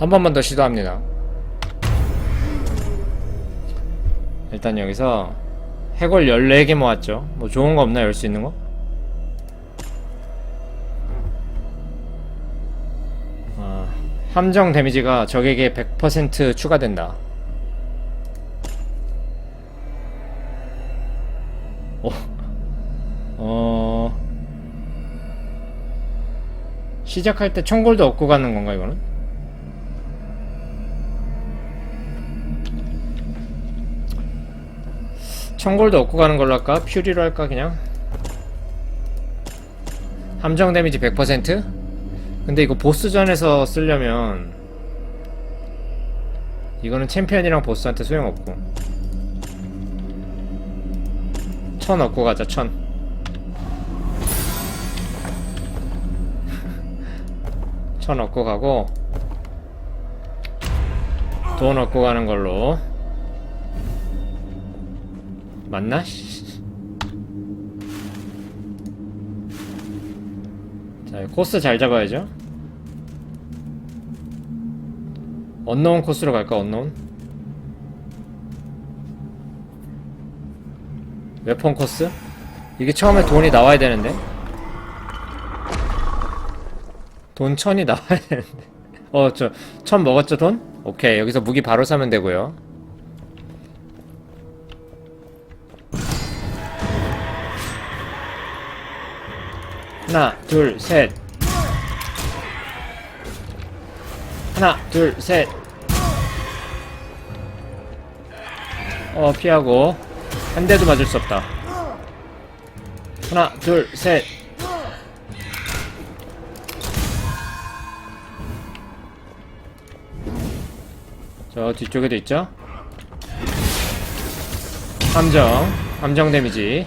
한 번만 더 시도합니다. 일단 여기서 해골 14개 모았죠. 뭐 좋은 거 없나 열 수 있는 거? 아, 함정 데미지가 적에게 100% 추가된다. 어, 어, 시작할 때 청골도 얻고 가는 건가, 이거는? 청골도 얻고 가는 걸로 할까? 퓨리로 할까, 그냥? 함정 데미지 100%? 근데 이거 보스전에서 쓰려면 이거는 챔피언이랑 보스한테 소용없고 천 얻고 가자 천 천 얻고 가고 돈 얻고 가는 걸로 맞나? 자 코스 잘 잡아야죠 언노운 코스로 갈까 언노운? 웨폰 코스? 이게 처음에 돈이 나와야 되는데 돈 천이 나와야 되는데 어 저 천 먹었죠 돈? 오케이 여기서 무기 바로 사면 되고요 하나 둘 셋. 하나 둘 셋. 어 피하고. 한 대도 맞을 수 없다. 하나 둘 셋. 저 뒤쪽에도 있죠? 함정 함정 데미지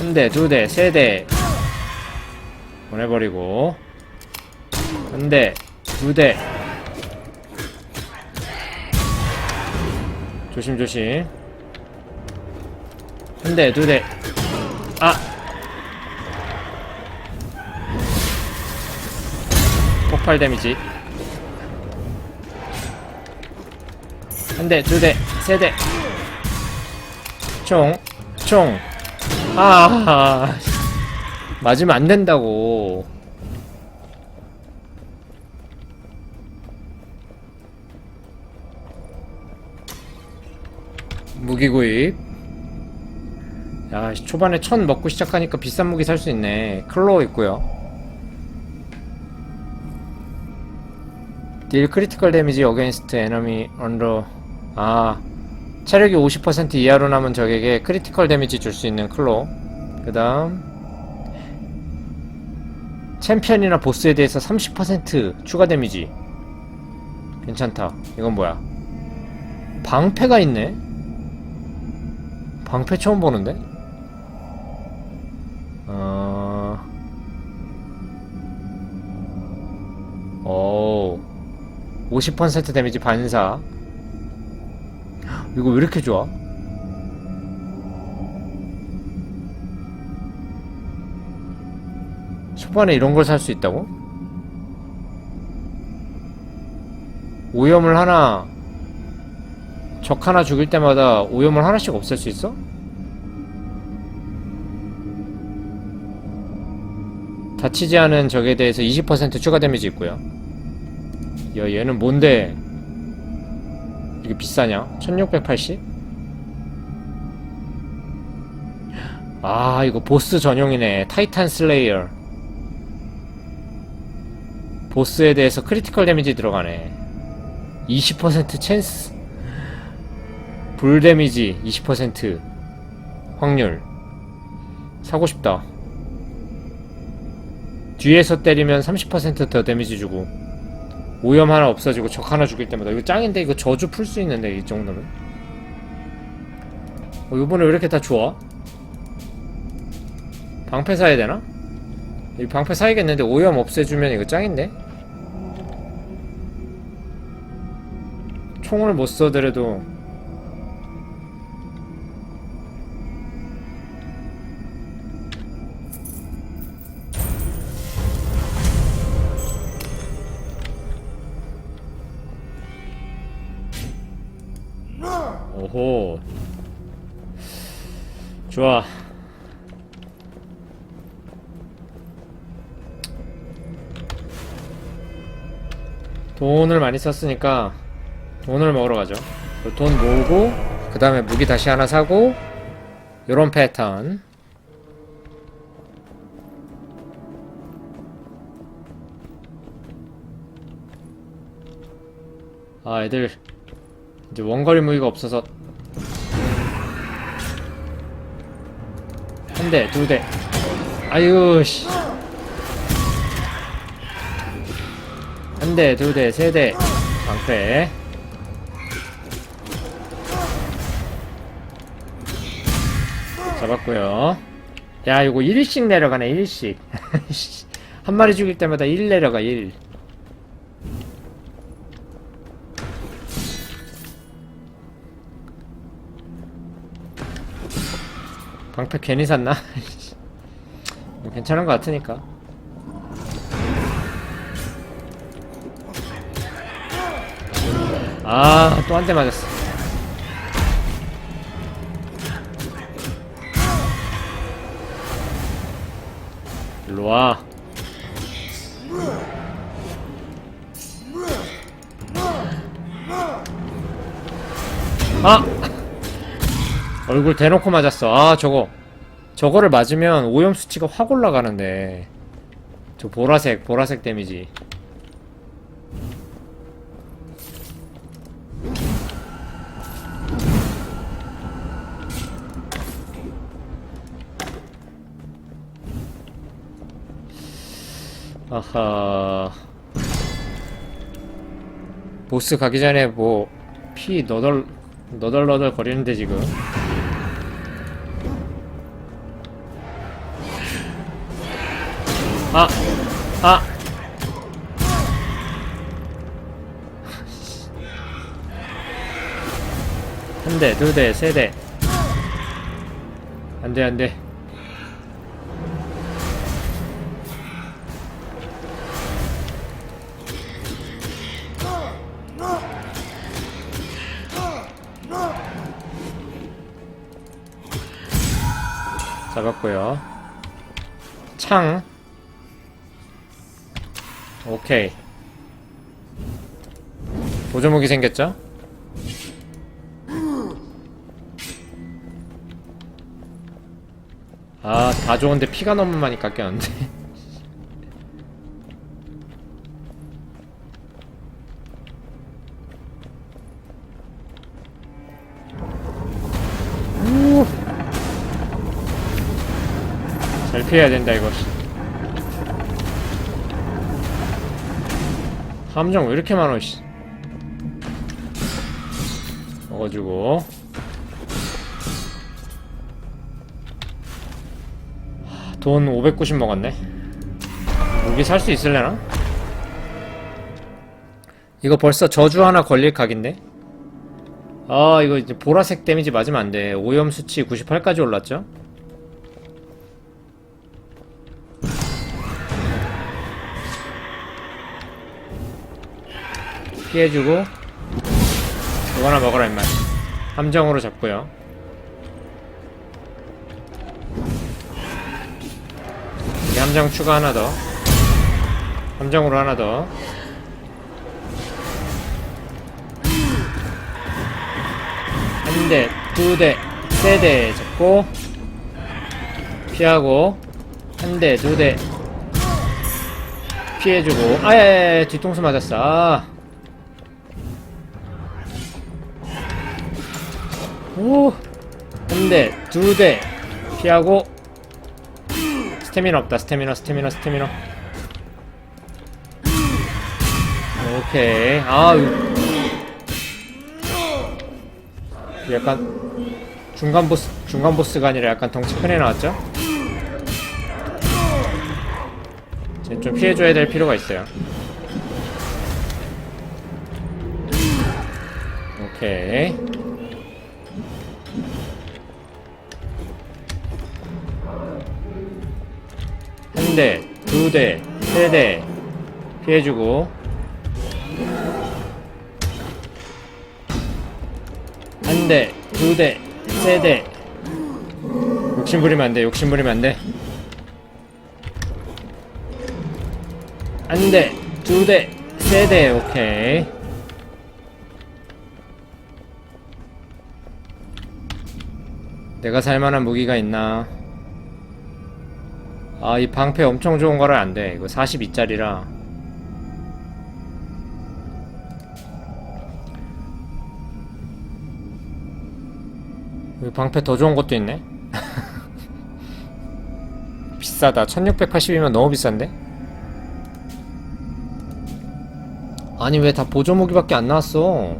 한 대, 두 대, 세 대 보내버리고 한 대, 두 대. 조심조심. 한 대, 두 대. 아! 폭발 데미지. 한 대, 두 대, 세 대. 총, 총 아, 맞으면 안 된다고. 무기 구입. 야, 씨, 초반에 천 먹고 시작하니까 비싼 무기 살 수 있네. 클로우 있고요. 딜 크리티컬 데미지 어게인스트 에너미 언더 아 체력이 50% 이하로 남은 적에게 크리티컬 데미지 줄 수 있는 클로. 그 다음 챔피언이나 보스에 대해서 30% 추가 데미지. 괜찮다. 이건 뭐야? 방패가 있네? 방패 처음 보는데? 어... 오... 50% 데미지 반사 이거 왜 이렇게 좋아? 초반에 이런 걸 살 수 있다고? 오염을 하나 적 하나 죽일 때마다 오염을 하나씩 없앨 수 있어? 다치지 않은 적에 대해서 20% 추가 데미지 있고요 야 얘는 뭔데 이게 비싸냐? 1680? 아 이거 보스 전용이네. 타이탄 슬레이어. 보스에 대해서 크리티컬 데미지 들어가네. 20% 찬스. 불 데미지 20% 확률. 사고 싶다. 뒤에서 때리면 30%더 데미지 주고 오염 하나 없어지고 적 하나 죽일 때마다 이거 짱인데 이거 저주 풀 수 있는데 이 정도면 어, 이번에 왜 이렇게 다 좋아? 방패 사야 되나? 이 방패 사야겠는데 오염 없애주면 이거 짱인데? 총을 못 써더라도 오호. 좋아. 돈을 많이 썼으니까 돈을 먹으러 가죠. 돈 모으고 그 다음에 무기 다시 하나 사고 요런 패턴. 아 애들 이제 원거리 무기가 없어서 한 대, 두 대. 아유 씨. 한 대, 두 대, 세 대. 방패. 잡았고요. 야, 이거 1씩 내려가네, 1씩. 한 마리 죽일 때마다 1 내려가, 1. 방패 괜히 샀나? 뭐 괜찮은 것 같으니까. 아, 또 한 대 맞았어. 일로 와. 아! 얼굴 대놓고 맞았어. 아, 저거. 저거를 맞으면 오염 수치가 확 올라가는데. 저 보라색, 보라색 데미지. 아하. 보스 가기 전에 뭐, 피 너덜, 너덜너덜 거리는데 지금. 아! 아! 한 대, 두 대, 세 대. 안 돼, 안 돼. 잡았고요. 창. 오케이. 보조무기 생겼죠? 아, 다 좋은데 피가 너무 많이 깎였는데. 우. 잘 피해야 된다, 이거. 함정 왜 이렇게 많아, 씨. 먹어주고. 하, 돈590 먹었네. 무기 살 수 있을래나? 이거 벌써 저주 하나 걸릴 각인데? 아, 이거 이제 보라색 데미지 맞으면 안 돼. 오염 수치 98까지 올랐죠? 피해주고 이거 하나 먹어라 임마 함정으로 잡고요. 여기 함정 추가 하나 더. 함정으로 하나 더. 한 대, 두 대, 세 대 잡고 피하고 한 대, 두 대 피해주고. 아예 뒤통수 맞았어. 아. 오, 한 대, 두 대, 피하고, 스태미너 없다, 스태미너, 스태미너, 스태미너. 오케이, 아, 약간, 중간 보스, 중간 보스가 아니라 약간 덩치 큰애 나왔죠? 쟤좀 피해줘야 될 필요가 있어요. 오케이. 한 대, 두 대, 세대 피해주고 한한 대, 두 대, 세 대. 욕심 부리면 안 돼. 욕심 부리면 안 돼. 한 대, 두 대, 세 대. 오케이. 내가 살만한 무기가 있나? 아, 이 방패 엄청 좋은 거라 안 돼. 이거 42짜리라. 여기 방패 더 좋은 것도 있네. 비싸다. 1680이면 너무 비싼데? 아니, 왜 다 보조 무기밖에 안 나왔어?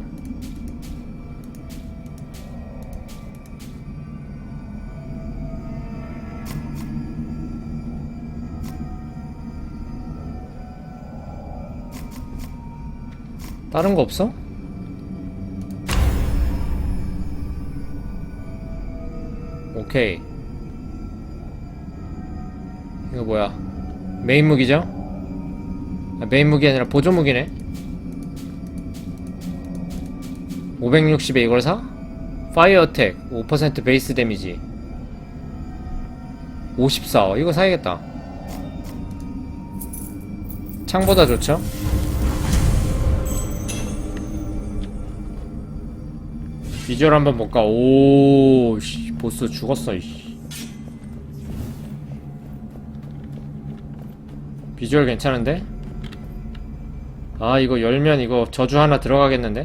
다른 거 없어? 오케이. 이거 뭐야? 메인 무기죠? 아, 메인 무기 아니라 보조 무기네. 560에 이걸 사? 파이어 어택 5% 베이스 데미지 54 이거 사야겠다 창보다 좋죠? 비주얼 한번 볼까? 오, 씨, 보스 죽었어, 이씨. 비주얼 괜찮은데? 아, 이거 열면 이거 저주 하나 들어가겠는데?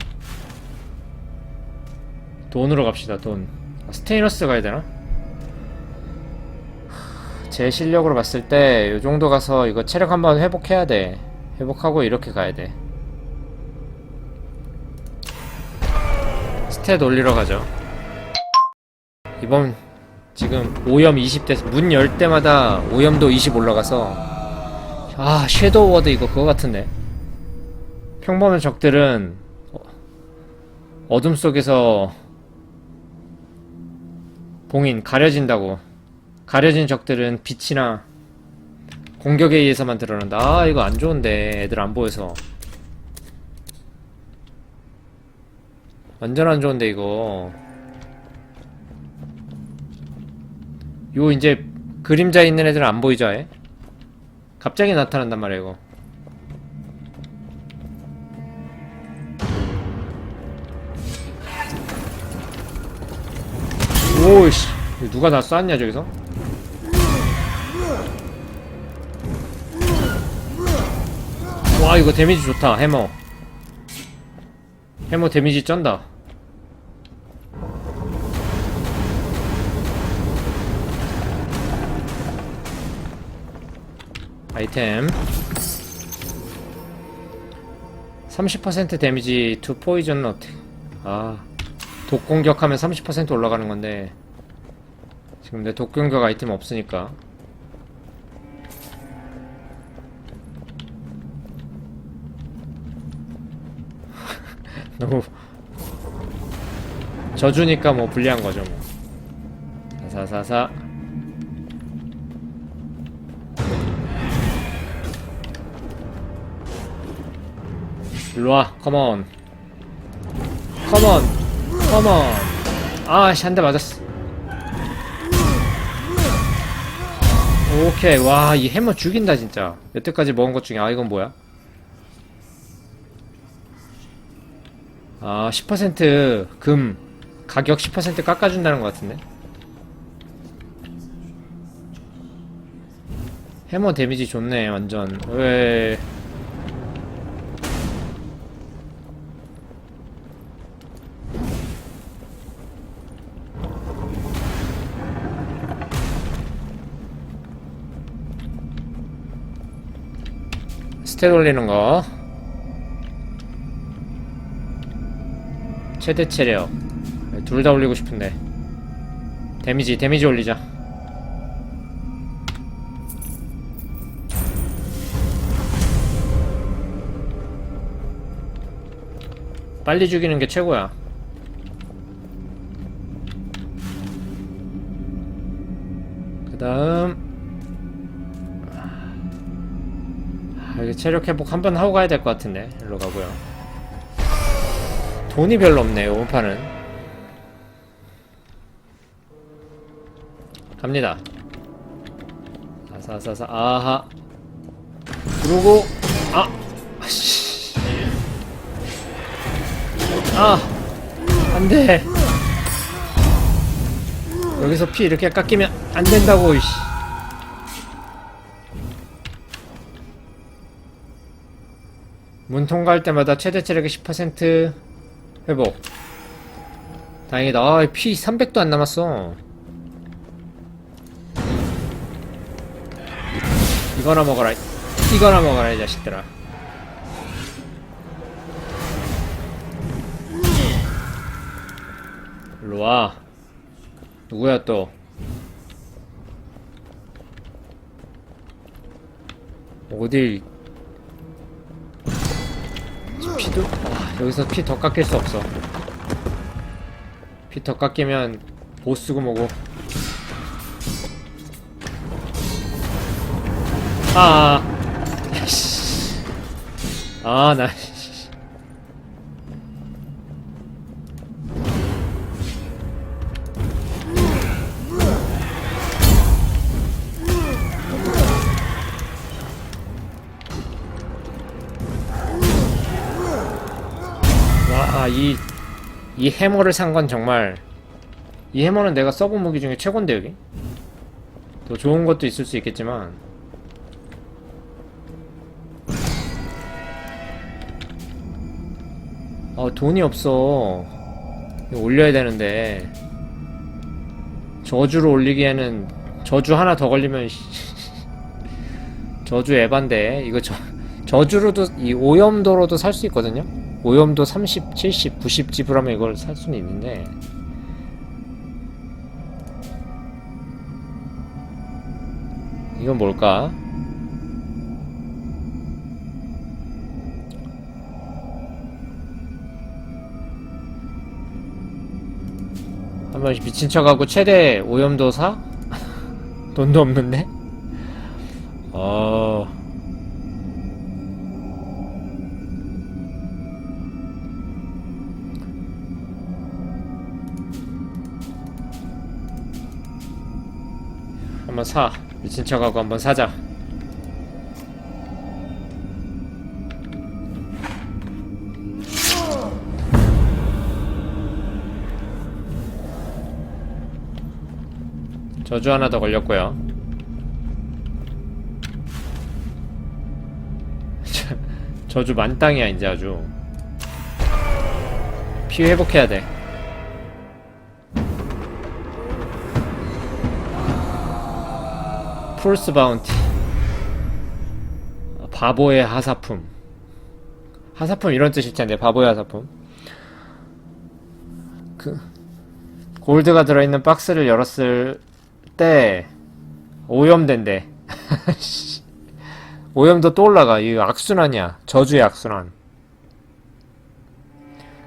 돈으로 갑시다, 돈. 아, 스테이너스 가야 되나? 하, 제 실력으로 봤을 때, 요 정도 가서 이거 체력 한번 회복해야 돼. 회복하고 이렇게 가야 돼. 스탯 올리러 가죠. 이번 지금 오염 20대 문 열 때마다 오염도 20 올라가서 아 섀도우 워드 이거 그거 같은데. 평범한 적들은 어- 어둠 속에서 봉인 가려진다고. 가려진 적들은 빛이나 공격에 의해서만 드러난다. 아 이거 안 좋은데. 애들 안 보여서 완전 안 좋은데 이거 요 이제 그림자 있는 애들은 안 보이죠 아예? 갑자기 나타난단 말이야 이거 오이씨 누가 다 쐈냐 저기서? 와 이거 데미지 좋다 해머 해머 데미지 쩐다. 아이템. 30% 데미지 투 포이전 어택 아 독공격하면 30% 올라가는 건데 지금 내 독공격 아이템 없으니까 너무 저주니까 뭐 불리한 거죠 뭐. 사사사사. 일로와, 컴온. 컴온, 컴온. 아씨, 한 대 맞았어. 오케이, 와, 이 해머 죽인다, 진짜. 여태까지 먹은 것 중에, 아, 이건 뭐야? 아, 10%금 가격 10% 깎아준다는 것 같은데? 해머 데미지 좋네, 완전. 왜. 스탯 올리는 거. 최대 체력. 둘 다 올리고 싶은데. 데미지 데미지 올리자. 빨리 죽이는 게 최고야. 그 다음. 아, 이거 체력 회복 한 번 하고 가야 될 것 같은데. 일로 가고요 돈이 별로 없네요, 이번 판은. 갑니다. 아사사사, 아하. 그러고, 아! 아씨. 아! 안 돼! 여기서 피 이렇게 깎이면 안 된다고, 이씨. 문통 갈 때마다 최대 체력의 10% 회복. 다행이다. 아, 피 300도 안 남았어. 이거나 먹어라. 이거나 먹어라, 이 자식들아. 일로 와. 누구야 또? 어딜 피도 아, 여기서 피 더 깎일 수 없어. 피 더 깎이면 보스고 뭐고. 아, 씨. 아, 나. 이, 이 해머를 산 건 정말, 이 해머는 내가 써본 무기 중에 최고인데, 여기? 더 좋은 것도 있을 수 있겠지만, 아, 돈이 없어. 올려야 되는데. 저주로 올리기에는, 저주 하나 더 걸리면, 씨. 저주 에반데. 이거 저, 저주로도, 이 오염도로도 살 수 있거든요? 오염도 30, 70, 90 지불하면 이걸 살 수는 있는데. 이건 뭘까? 한 번씩 미친 척하고 최대 오염도 사? 돈도 없는데? 어... 사. 미친 척하고 한번 사자. 저주 하나 더 걸렸고요. 저주 만땅이야 이제 아주. 피 회복해야 돼. 풀스 바운티. 바보의 하사품. 하사품 이런 뜻일 텐데 바보의 하사품. 그 골드가 들어있는 박스를 열었을 때 오염된대. 씨. 오염도 또 올라가. 이 악순환이야. 저주의 악순환.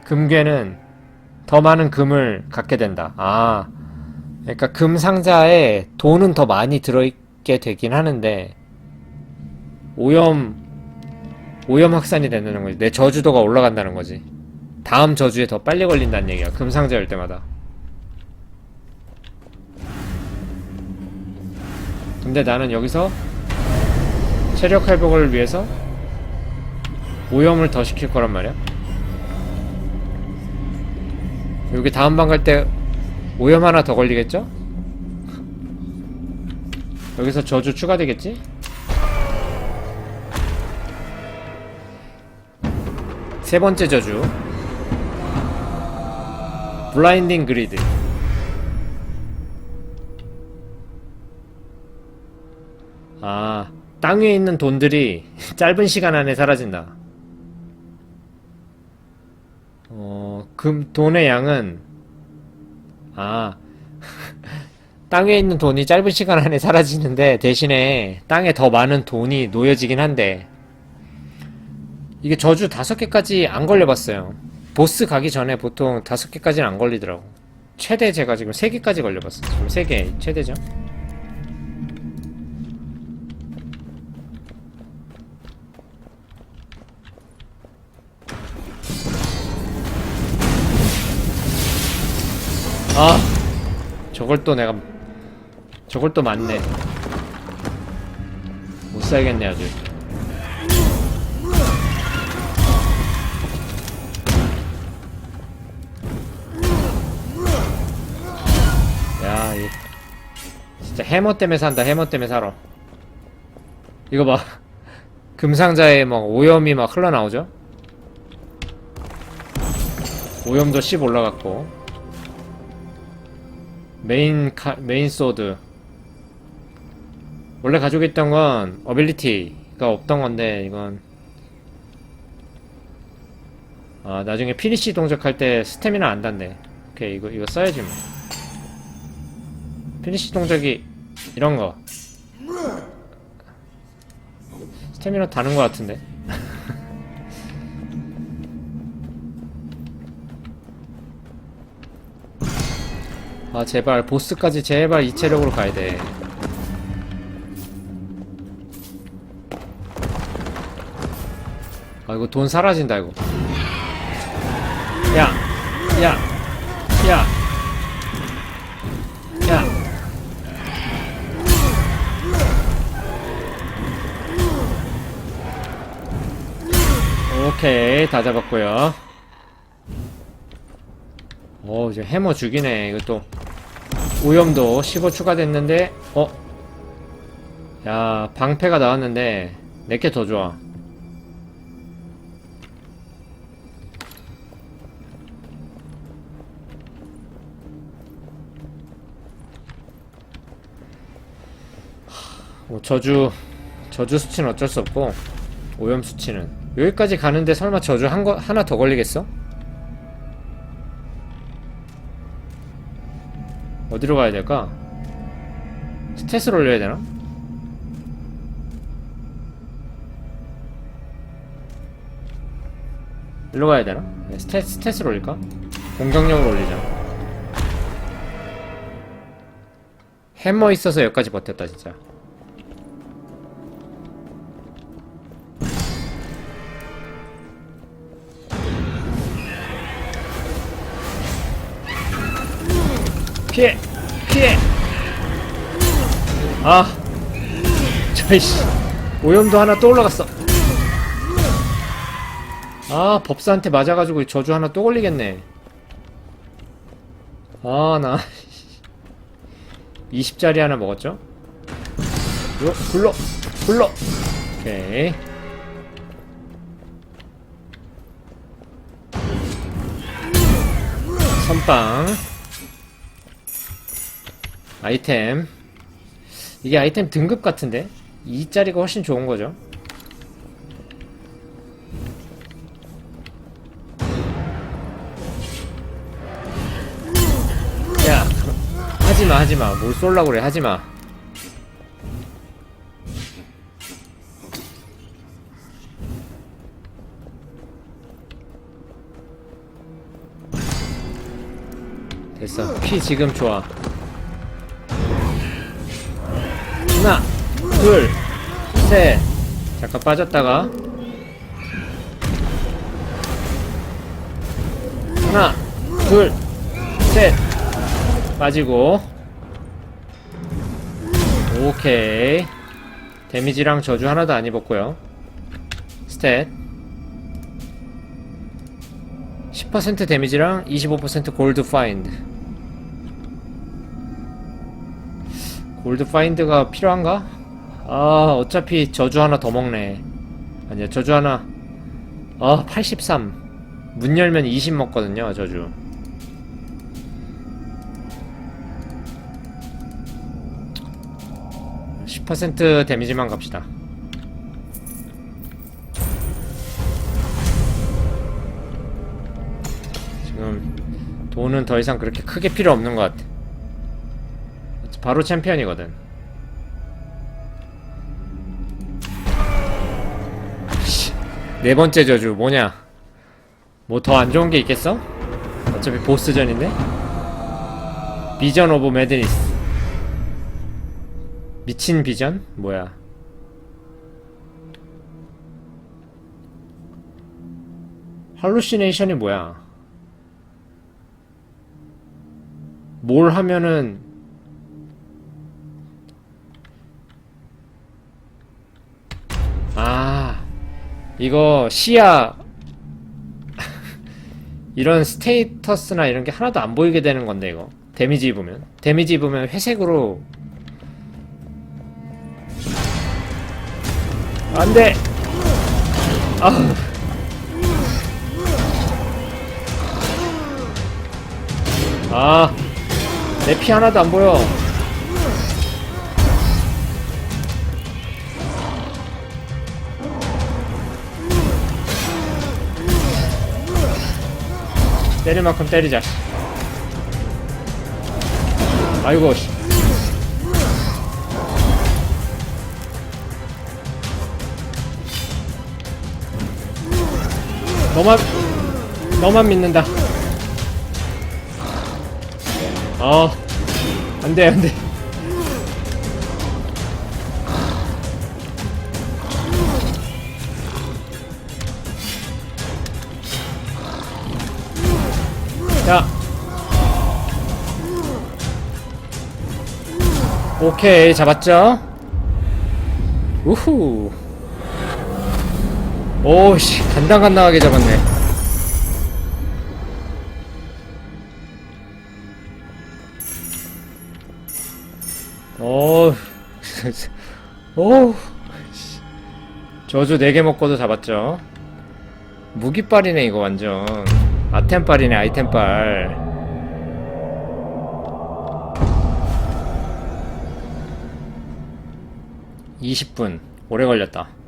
금괴는 더 많은 금을 갖게 된다. 아, 그러니까 금 상자에 돈은 더 많이 들어있 게 되긴 하는데 오염 오염 확산이 된다는 거지. 내 저주도가 올라간다는 거지. 다음 저주에 더 빨리 걸린다는 얘기야. 금 상자 열 때마다. 근데 나는 여기서 체력 회복을 위해서 오염을 더 시킬 거란 말이야. 여기 다음 방 갈 때 오염 하나 더 걸리겠죠? 여기서 저주 추가되겠지? 세 번째 저주 블라인딩 그리드 아, 땅 위에 있는 돈들이 짧은 시간 안에 사라진다. 어, 금, 돈의 양은, 아, 땅 위에 있는 돈이 짧은 시간 안에 사라지는데 대신에 땅에 더 많은 돈이 놓여지긴 한데, 이게 저주 다섯 개까지 안 걸려봤어요. 보스 가기 전에 보통 다섯 개까지는 안 걸리더라고. 최대 제가 지금 세 개까지 걸려봤어. 지금 세 개, 최대죠. 아, 저걸 또 내가 저걸 또 맞네. 못 살겠네 아주. 야, 이 진짜 해머 때문에 산다. 해머 때문에 살아. 이거 봐. 금상자에 막 오염이 막 흘러나오죠? 오염도 10 올라갔고. 메인 카, 메인 소드. 원래 가지고 있던 건 어빌리티가 없던 건데 이건 아 나중에 피니시 동작할 때 스태미나 안 닿네. 오케이 이거 이거 써야지 뭐. 피니시 동작이 이런 거. 스태미나 다는 것 같은데. 아 제발 보스까지 제발 이 체력으로 가야 돼. 이거 돈 사라진다 이거. 야, 야, 야, 야. 오케이 다 잡았고요. 오 이제 해머 죽이네 이것도 오염도 15 추가됐는데 어? 야 방패가 나왔는데 내게 더 좋아 뭐 저주 저주 수치는 어쩔 수 없고 오염 수치는 여기까지 가는데 설마 저주 한 거 하나 더 걸리겠어? 어디로 가야 될까? 스탯을 올려야 되나? 일로 가야 되나? 네, 스탯, 스탯을 올릴까? 공격력을 올리자. 해머 있어서 여기까지 버텼다, 진짜. 피해! 피해! 아! 저이씨. 오염도 하나 또 올라갔어. 아, 법사한테 맞아가지고 저주 하나 또 걸리겠네. 아, 나. 20짜리 하나 먹었죠? 이거, 굴러! 굴러! 오케이. 선빵. 아이템. 이게 아이템 등급 같은데? 2짜리가 훨씬 좋은 거죠. 야, 하지마, 하지마. 뭘 쏠라고 그래, 하지마. 됐어. 피 지금 좋아. 둘, 셋. 잠깐 빠졌다가. 하나, 둘, 셋. 빠지고. 오케이. 데미지랑 저주 하나도 안 입었고요. 스탯. 10% 데미지랑 25% 골드 파인드. 골드 파인드가 필요한가? 아, 어차피 저주 하나 더 먹네. 아니야, 저주 하나. 아, 83. 문 열면 20 먹거든요, 저주. (10% 데미지만 갑시다) 지금 돈은 더 이상 그렇게 크게 필요 없는 것 같아 바로 챔피언이거든. 네 번째 저주 뭐냐 뭐 더 안 좋은 게 있겠어? 어차피 보스전인데? 비전 오브 매드니스 미친 비전? 뭐야 할루시네이션이 뭐야 뭘 하면은 아 이거 시야 이런 스테이터스나 이런 게 하나도 안 보이게 되는 건데 이거. 데미지 입으면. 데미지 입으면 회색으로. 안돼! 아우 아내 피 하나도 안 보여 때릴 만큼 때리자. 아이고, 씨. 너만, 너만 믿는다. 어, 안 돼, 안 돼. 오케이, 잡았죠? 우후. 오씨, 간당간당하게 잡았네. 오, 오, 저주 4개 먹고도 잡았죠. 무기빨이네, 이거 완전. 아템빨이네, 아이템빨. (20분) 오래 걸렸다